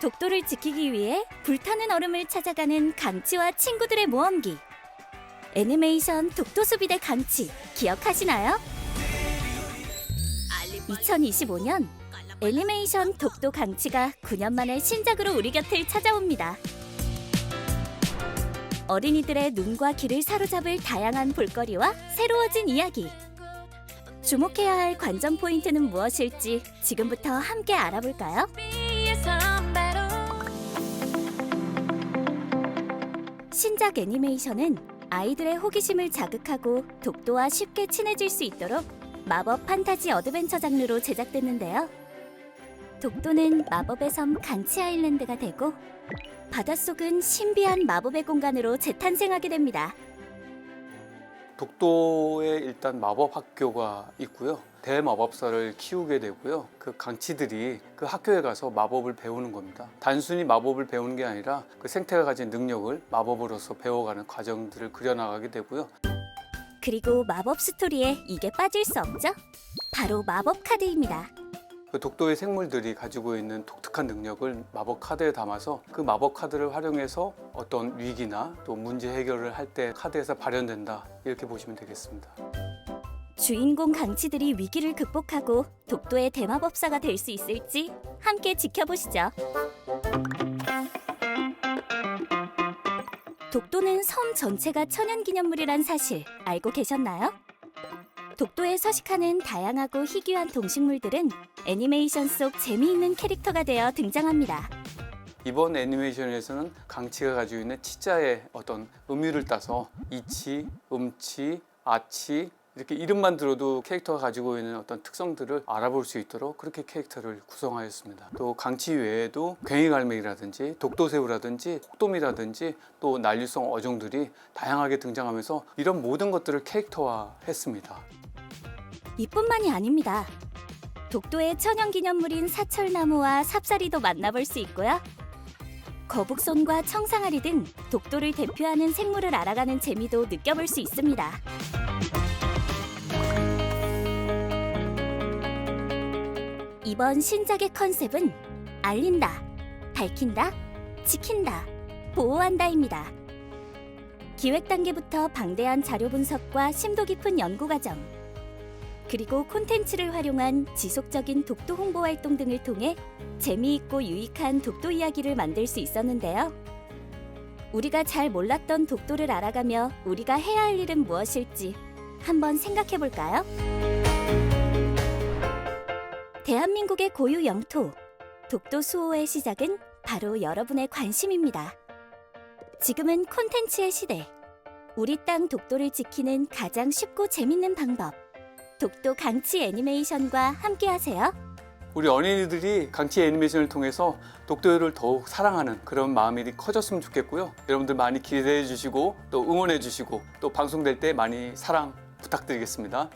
독도를 지키기 위해 불타는 얼음을 찾아가는 강치와 친구들의 모험기. 애니메이션 독도수비대 강치 기억하시나요? 2025년 애니메이션 독도 강치가 9년 만에 신작으로 우리 곁을 찾아옵니다. 어린이들의 눈과 귀를 사로잡을 다양한 볼거리와 새로워진 이야기. 주목해야 할 관전 포인트는 무엇일지 지금부터 함께 알아볼까요? 신작 애니메이션은 아이들의 호기심을 자극하고 독도와 쉽게 친해질 수 있도록 마법 판타지 어드벤처 장르로 제작됐는데요. 독도는 마법의 섬 강치 아일랜드가 되고 바닷속은 신비한 마법의 공간으로 재탄생하게 됩니다. 독도에 일단 마법 학교가 있고요. 대마법사를 키우게 되고요. 그 강치들이 그 학교에 가서 마법을 배우는 겁니다. 단순히 마법을 배우는 게 아니라 그 생태가 가진 능력을 마법으로서 배워가는 과정들을 그려나가게 되고요. 그리고 마법 스토리에 이게 빠질 수 없죠? 바로 마법 카드입니다. 그 독도의 생물들이 가지고 있는 독 특한 능력을 마법 카드에 담아서 그 마법 카드를 활용해서 어떤 위기나 또 문제 해결을 할 때 카드에서 발현된다 이렇게 보시면 되겠습니다. 주인공 강치들이 위기를 극복하고 독도의 대마법사가 될 수 있을지 함께 지켜보시죠. 독도는 섬 전체가 천연기념물이란 사실 알고 계셨나요? 독도에 서식하는 다양하고 희귀한 동식물들은 애니메이션 속 재미있는 캐릭터가 되어 등장합니다. 이번 애니메이션에서는 강치가 가지고 있는 치자의 어떤 의미를 따서 이치, 음치, 아치 이렇게 이름만 들어도 캐릭터가 가지고 있는 어떤 특성들을 알아볼 수 있도록 그렇게 캐릭터를 구성하였습니다. 또 강치 외에도 괭이갈매기라든지 독도새우라든지 혹돔이라든지 또 난류성 어종들이 다양하게 등장하면서 이런 모든 것들을 캐릭터화했습니다. 이뿐만이 아닙니다. 독도의 천연기념물인 사철나무와 삽사리도 만나볼 수 있고요. 거북손과 청상아리 등 독도를 대표하는 생물을 알아가는 재미도 느껴볼 수 있습니다. 이번 신작의 컨셉은 알린다, 밝힌다, 지킨다, 보호한다입니다. 기획 단계부터 방대한 자료 분석과 심도 깊은 연구 과정, 그리고 콘텐츠를 활용한 지속적인 독도 홍보 활동 등을 통해 재미있고 유익한 독도 이야기를 만들 수 있었는데요. 우리가 잘 몰랐던 독도를 알아가며 우리가 해야 할 일은 무엇일지 한번 생각해 볼까요? 대한민국의 고유 영토, 독도 수호의 시작은 바로 여러분의 관심입니다. 지금은 콘텐츠의 시대. 우리 땅 독도를 지키는 가장 쉽고 재밌는 방법. 독도 강치 애니메이션과 함께하세요. 우리 어린이들이 강치 애니메이션을 통해서 독도를 더욱 사랑하는 그런 마음이 커졌으면 좋겠고요. 여러분들 많이 기대해 주시고 또 응원해 주시고 또 방송될 때 많이 사랑 부탁드리겠습니다.